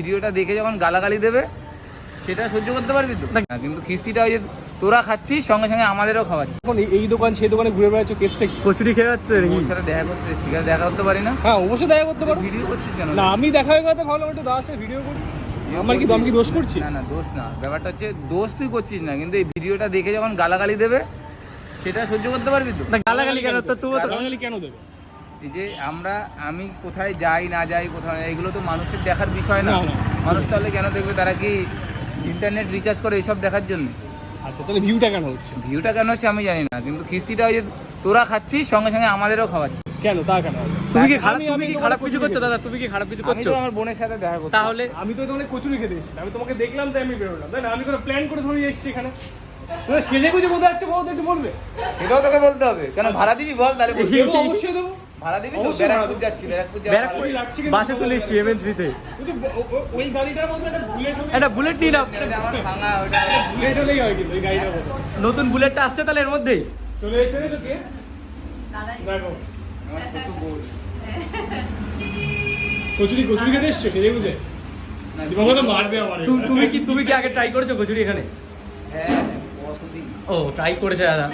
ভিডিওটা দেখে যখন গালাগালি দেবে সেটা সহ্য করতে পারবি তো? না। কিন্তু খিস্তিটা ওই যে তোরা খাচ্ছিস সঙ্গে সঙ্গে আমাদেরও খাওয়াচ্ছিস। এখন এই- দোকান সেই দোকানে ঘুরে বেড়াচ্ছ কেসটা কচুরি খেয়ে যাচ্ছে ওর সাথে দেখা করতে শিকার দেখা করতে পারি না? হ্যাঁ অবশ্যই দেখা করতে পারো। ভিডিও করছিস কেন? না আমি দেখা হয়ে গেছে ভালো একটু দাস ভিডিও করি। আমার কি আমি কি দোষ করছি? না না দোষ না। ব্যাপারটা হচ্ছে দোষ তুই করছিস না কিন্তু এই ভিডিওটা দেখে যখন গালাগালি দেবে সেটা সহ্য করতে পারবি তো? না গালাগালি কেন? তো তুই গালাগালি কেন দেবে? এই যে আমরা আমি কোথায় যাই না যাই কোথায় এগুলো তো মানুষের দেখার বিষয় না। মানুষ তাহলে কেন দেখবে তারা কি ইন্টারনেট রিচার্জ করে এইসব দেখার জন্য? আচ্ছা তাহলে ভিউটা কেন হচ্ছে? ভিউটা কেন হচ্ছে আমি জানি না কিন্তু খিস্তিটা ওই যে তোরা খাচ্ছিস সঙ্গে সঙ্গে আমাদেরও খাওয়াচ্ছিস। কেন? তা কেন তুমি কি খারাপ তুমি কি খারাপ কিছু করছ দাদা? তুমি কি খারাপ কিছু আমি করছ? তো আমার বোনের সাথে দেখা করতে তাহলে আমি তো তোমাকে কচুরি খেতে এসেছি। আমি তোমাকে দেখলাম তাই আমি বেরোলাম তাই না? আমি কোনো প্ল্যান করে ধরে এসেছি এখানে। সেজে গুজে কোথায় যাচ্ছে তো একটু বলবে। সেটাও তোকে বলতে হবে। কেন ভাড়া দিবি বল তাহলে। অবশ্যই দেবো। ভাড়া দিবি তো? ব্যারাকপুর যাচ্ছি ব্যারাকপুর ব্যারাকপুর ভাড়া লাগছে কি বাসে তুলে এসছি এমএনসিতে কিন্তু ও- ও- ওই গাড়িটার মধ্যে একটা বুলেট একটা বুলেট নিয়ে নাও আমার ভাঙা ওটা বুলেট হলেই হয় কিন্তু ওই গাড়িটার মধ্যে। নতুন বুলেটটা আসছে তাহলে এর মধ্যেই? চলে এসে গেছো কে দেখো আমার ছোট বোন কচুরি কচুরি খেতে এসছো? সেজে বুঝে। মারবে আমার। তুমি কি তুমি কি আগে ট্রাই করেছ কচুরি এখানে? হ্যাঁ। ও ট্রাই করেছে দাদা।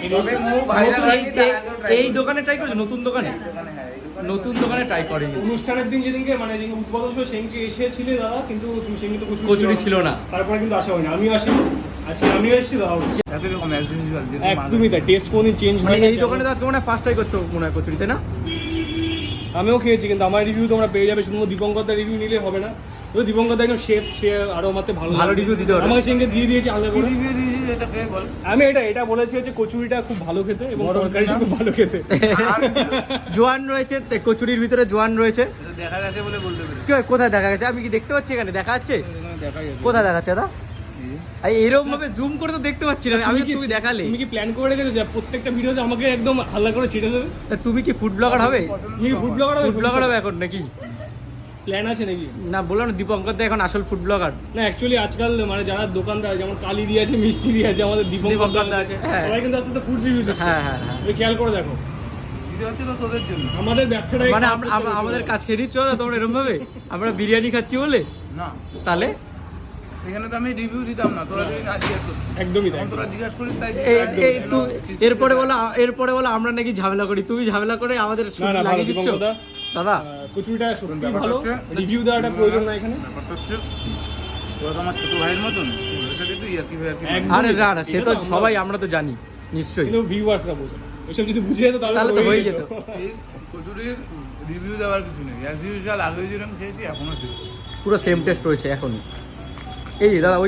এই-। দোকানে ট্রাই করেছ নতুন দোকানে? হ্যাঁ, এই দোকানে নতুন দোকানে ট্রাই করেনি। অনুষ্ঠানের দিন যেদিনকে মানে যেদিন উদ্বোধন ছিল সেদিনকে এসেছিলে দাদা কিন্তু তুমি সেদিন তো কচুরি ছিল না। তারপরে কিন্তু আসা হয়নি আমিও আসি আজকে আমিও এসেছি দাদা। একদমই তাই টেস্ট কোনদিন চেঞ্জ মানে হয় এই দোকানে তো আজকে মনে হয় ফার্স্ট ট্রাই করছ মনে হয় কচুরি তাই না? আমিও খেয়েছি কিন্তু আমার রিভিউ তোমরা পেয়ে যাবে। শুধু দীপঙ্কর রিভিউ নিলে হবে না। তো দীপঙ্কর একদম শেফ সে আরও আমাকে ভালো ভালো রিভিউ দিতে হবে। আমাকে সেদিনকে দিয়ে দিয়েছে আলাদা করে। review দিয়েছিস এটা পেয়ে বল। আমি এটা এটা বলেছি যে কচুরিটা খুব ভালো খেতে এবং বড় তরকারিটা খুব ভালো খেতে। জোয়ান রয়েছে তে- কচুরির ভিতরে জোয়ান রয়েছে। দেখা গেছে বলে বলতে পেরে কোথায় দেখা গেছে? আমি কি দেখতে পাচ্ছি এখানে? দেখা যাচ্ছে? কোথায় দেখা দেখাচ্ছে দাদা? এরকম ভাবে জুম করে তো দেখতে পাচ্ছি না আমি কি- তুমি দেখালে। তুমি কি প্ল্যান করে রেখেছো যে প্রত্যেকটা ভিডিওতে আমাকে একদম হাল্লা করে ছেড়ে দেবে? তুমি কি ফুড ব্লগার হবে? তুমি ফুড ব্লগার ফুড ব্লগার হবে? এখন নাকি? প্ল্যান আছে নাকি? না বললাম দীপঙ্কর দা এখন আসল ফুড ব্লগার না অ্যাকচুয়ালি আজকাল মানে যারা দোকানদার যেমন কালি দিয়ে আছে মিষ্টি দিয়ে আছে আমাদের দীপঙ্কর দা আছে হ্যাঁ। সবাই কিন্তু আস্তে ফুড রিভিউ দিচ্ছে। হ্যাঁ হ্যাঁ হ্যাঁ। তুমি খেয়াল করে দেখো। দিতে হচ্ছে তো তোদের জন্য। আমাদের ব্যবসাটা মানে আম- আম- আমাদের কাজ খেয়ে নিচ্ছ না তোমরা এরকম ভাবে? আমরা বিরিয়ানি খাচ্ছি বলে? না। তাহলে? এখানে তো আমি রিভিউ দিতাম না। তোরা যদি না জিজ্ঞেস করতিস একদমই তাই। তোরা জিজ্ঞেস করিস তাই? এরপরে বলো এরপরে বলো আমরা নাকি ঝামেলা করি। তুমি ঝামেলা করে আমাদের না না ভালো লাগিয়ে দিচ্ছ। দা। দাদা আহ, কচুরিটা সত্যি ভালো। রিভিউ দেওয়াটা প্রয়োজন না এখানে। ব্যাপারটা হচ্ছে তোরা তো আমার ছোট ভাইয়ের মতন। ওদের সাথে তুই ইয়ার্কি ফায়ার্কি আরে না না সে তো সবাই আমরা তো জানি নিশ্চয়ই। কিন্তু ভিউয়ার্সরা বোঝে ওইসব যদি বুঝে যেত তাহলে তো হয়ে যেত। যেত। কচুরির রিভিউ দেওয়ার কিছু নেই। অ্যাজ ইউজুয়াল আগে যেরকম খেয়েছি এখনও পুরো সেম টেস্ট রয়েছে এখনই। এই দাদা ওই